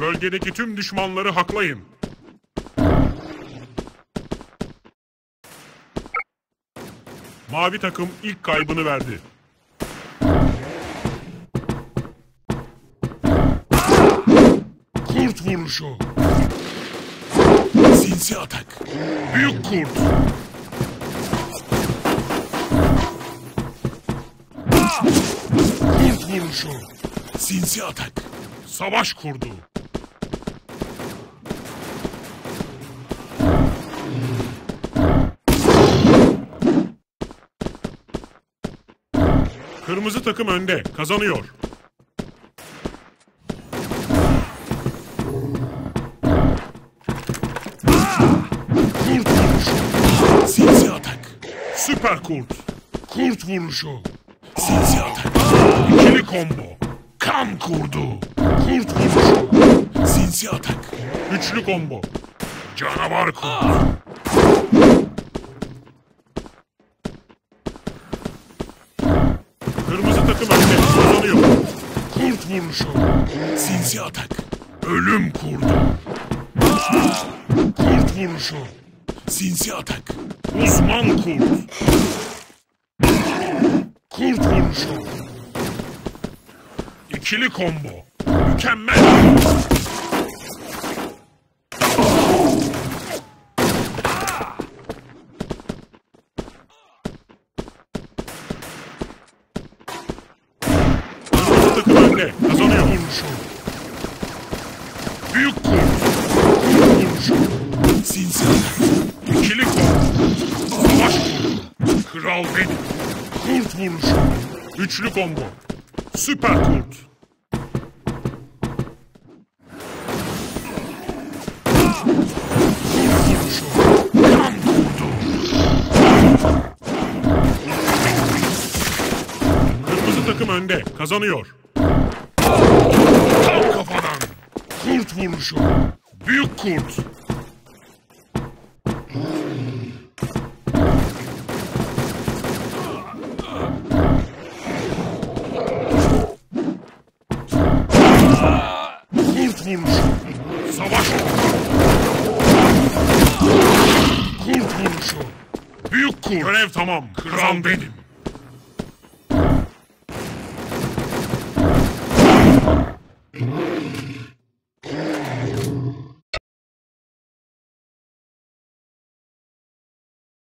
Bölgedeki tüm düşmanları haklayın. Mavi takım ilk kaybını verdi. Kurt vuruşu. Sinsi atak. Büyük kurt. Kurt vuruşu. Sinsi atak. Savaş kurdu. Kırmızı takım önde. Kazanıyor. Kurt vuruşu. Sinsi atak. Süper kurt. Kurt vuruşu. Sinsi atak. İkili combo. Kan kurdu. Kurt vuruşu. Sinsi atak. Üçlü combo. Canavar kurt. Kırmızı takım önde. Kazanıyor. Kurt vuruşu. Sinsi atak. Ölüm kurdu. Kurt vuruşu. Sinsi atak. Uzman kurt. Kurt vuruşu. İkili combo. Mükemmel. Önde. Kazanıyor. Vuruşu. Büyük. Kurt vuruşu. Sinsi atak. İkili combo. Savaş kurdu. Kral benim. Kurt vuruşu. Üçlü combo. Süper kurt. Takım önde. Kazanıyor. Tam kafadan. Kurt vuruşu. Büyük kurt. Kurt vuruşu. Savaş. Kurt vuruşu. Büyük kurt. Görev tamam. Kral benim.